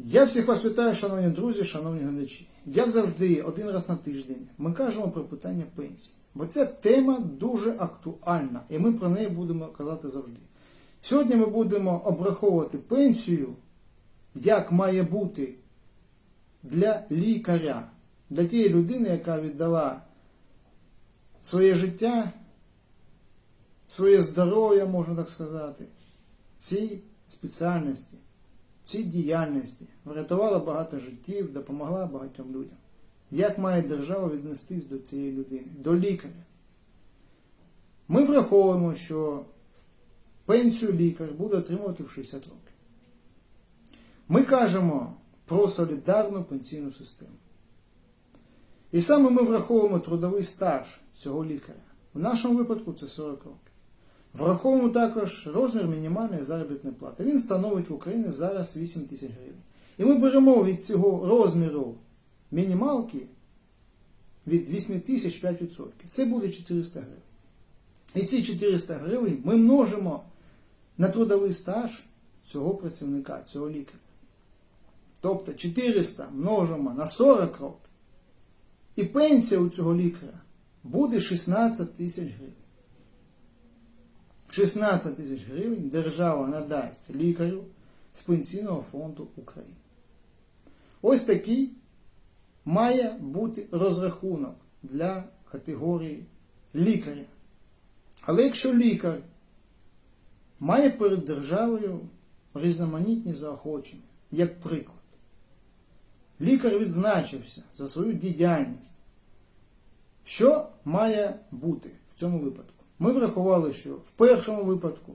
Я всіх вас вітаю, шановні друзі, шановні глядачі. Як завжди, один раз на тиждень ми кажемо про питання пенсії. Бо ця тема дуже актуальна, і ми про неї будемо казати завжди. Сьогодні ми будемо обраховувати пенсію, як має бути для лікаря, для тієї людини, яка віддала своє життя, своє здоров'я, можна так сказати, цій спеціальності цій діяльності, врятувала багато життів, допомогла багатьом людям. Як має держава віднестись до цієї людини, до лікаря? Ми враховуємо, що пенсію лікар буде отримувати в 60 років. Ми кажемо про солідарну пенсійну систему. І саме ми враховуємо трудовий стаж цього лікаря. В нашому випадку це 40 років. Враховуємо також розмір мінімальної заробітної плати. Він становить в Україні зараз 8 тисяч гривень. І ми беремо від цього розміру мінімалки від 8 тисяч 5%. Це буде 400 гривень. І ці 400 гривень ми множимо на трудовий стаж цього працівника, цього лікаря. Тобто 400 множимо на 40 років. І пенсія у цього лікаря буде 16 тисяч гривень. 16 тисяч гривень держава надасть лікарю з Пенсійного фонду України. Ось такий має бути розрахунок для категорії лікаря. Але якщо лікар має перед державою різноманітні заохочення, як приклад, лікар відзначився за свою діяльність, що має бути в цьому випадку? Ми врахували, що в першому випадку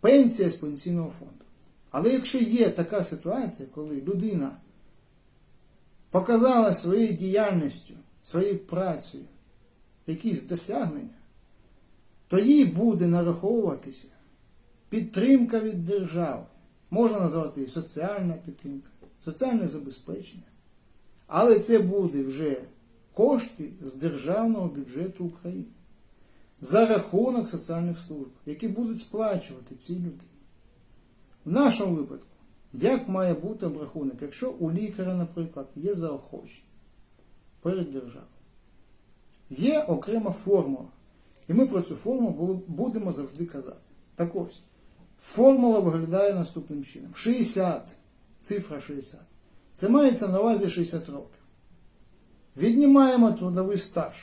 пенсія з пенсійного фонду. Але якщо є така ситуація, коли людина показала своєю діяльністю, своєю працею якісь досягнення, то їй буде нараховуватися підтримка від держави. Можна назвати її соціальна підтримка, соціальне забезпечення. Але це буде вже кошти з державного бюджету України за рахунок соціальних служб, які будуть сплачувати ці люди. В нашому випадку, як має бути обрахунок, якщо у лікаря, наприклад, є заохочення перед державою, є окрема формула. І ми про цю формулу будемо завжди казати. Так ось, формула виглядає наступним чином: 60, цифра 60. Це мається на увазі 60 років. Віднімаємо трудовий стаж.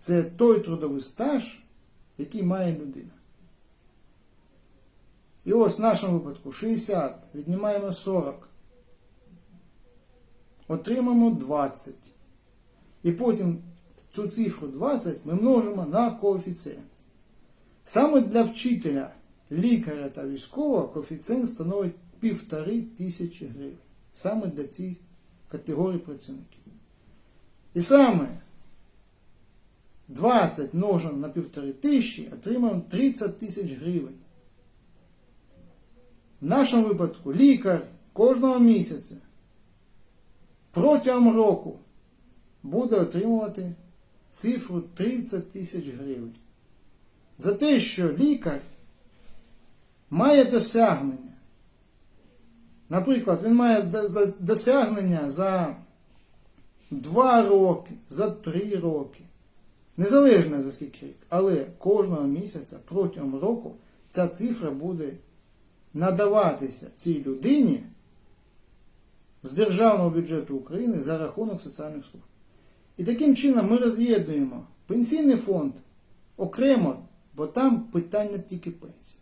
Це той трудовий стаж, який має людина. І ось в нашому випадку 60, віднімаємо 40, отримаємо 20. І потім цю цифру 20 ми множимо на коефіцієнт. Саме для вчителя, лікаря та військового коефіцієнт становить півтори тисячі гривень. Саме для цих категорій працівників. І саме 20 множимо на півтори тисячі, отримаємо 30 тисяч гривень. В нашому випадку лікар кожного місяця протягом року буде отримувати цифру 30 тисяч гривень. За те, що лікар має досягнення. Наприклад, він має досягнення за 2 роки, за 3 роки. Незалежно за скільки рік, але кожного місяця протягом року ця цифра буде надаватися цій людині з державного бюджету України за рахунок соціальних служб. І таким чином ми роз'єднуємо пенсійний фонд окремо, бо там питання тільки пенсії.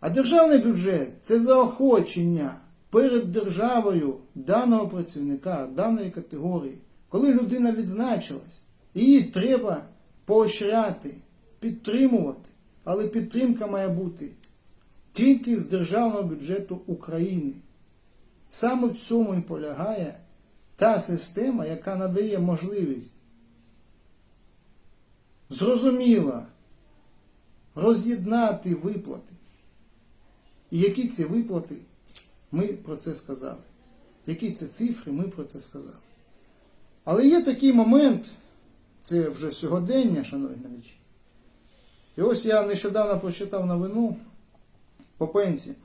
А державний бюджет це заохочення перед державою даного працівника, даної категорії, коли людина відзначилась. Її треба поощряти, підтримувати, але підтримка має бути тільки з державного бюджету України. Саме в цьому і полягає та система, яка надає можливість зрозуміло роз'єднати виплати. І які ці виплати, ми про це сказали. Які це цифри, ми про це сказали. Але є такий момент. Це вже сьогодення, шановні глядачі. І ось я нещодавно прочитав новину по пенсії.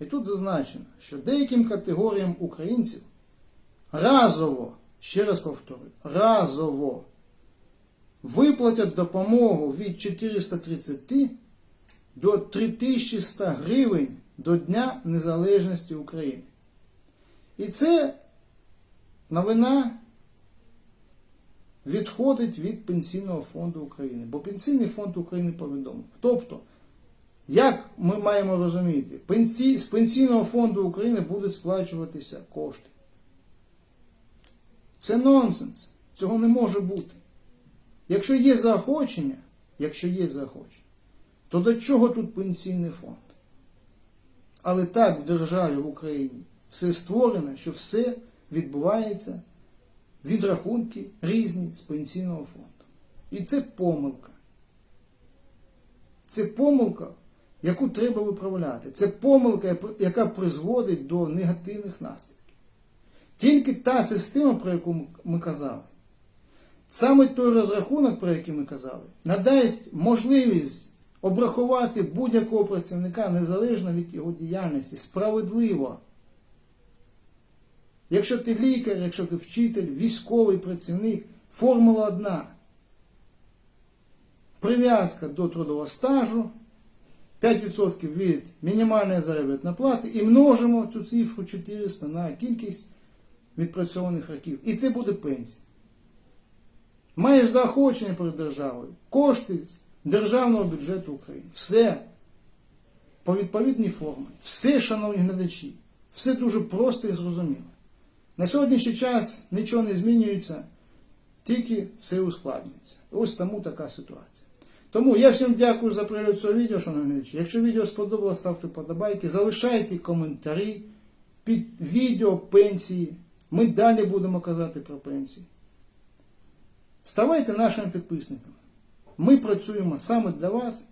І тут зазначено, що деяким категоріям українців разово, ще раз повторюю, разово виплатять допомогу від 430 до 3100 гривень до Дня Незалежності України. І це новина відходить від Пенсійного фонду України. Бо Пенсійний фонд України повідомив. Тобто, як ми маємо розуміти, пенсій, з Пенсійного фонду України будуть сплачуватися кошти. Це нонсенс. Цього не може бути. Якщо є заохочення, якщо є заохочення, то до чого тут пенсійний фонд? Але так в державі в Україні все створено, що все відбувається відрахунки різні з пенсійного фонду. І це помилка. Це помилка, яку треба виправляти. Це помилка, яка призводить до негативних наслідків. Тільки та система, про яку ми казали, саме той розрахунок, про який ми казали, надасть можливість обрахувати будь-якого працівника незалежно від його діяльності, справедливо. Якщо ти лікар, якщо ти вчитель, військовий працівник, формула одна. Прив'язка до трудового стажу, 5% від мінімальної заробітної плати і множимо цю цифру 400 на кількість відпрацьованих років. І це буде пенсія. Маєш заохочення перед державою, кошти з державного бюджету України. Все по відповідній формі. Все, шановні глядачі, все дуже просто і зрозуміло. На сьогоднішній час нічого не змінюється, тільки все ускладнюється. Ось тому така ситуація. Тому я всім дякую за перегляд цього відео, шановні глядачі. Якщо відео сподобалося, ставте подобайки, залишайте коментарі під відео пенсії. Ми далі будемо казати про пенсії. Ставайте нашими підписниками. Ми працюємо саме для вас,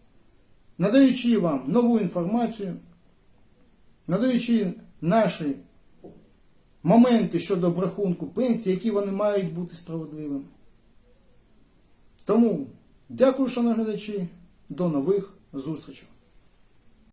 надаючи вам нову інформацію, надаючи наші моменти щодо обрахунку пенсії, які вони мають бути справедливими. Тому дякую, шановні глядачі, до нових зустрічей.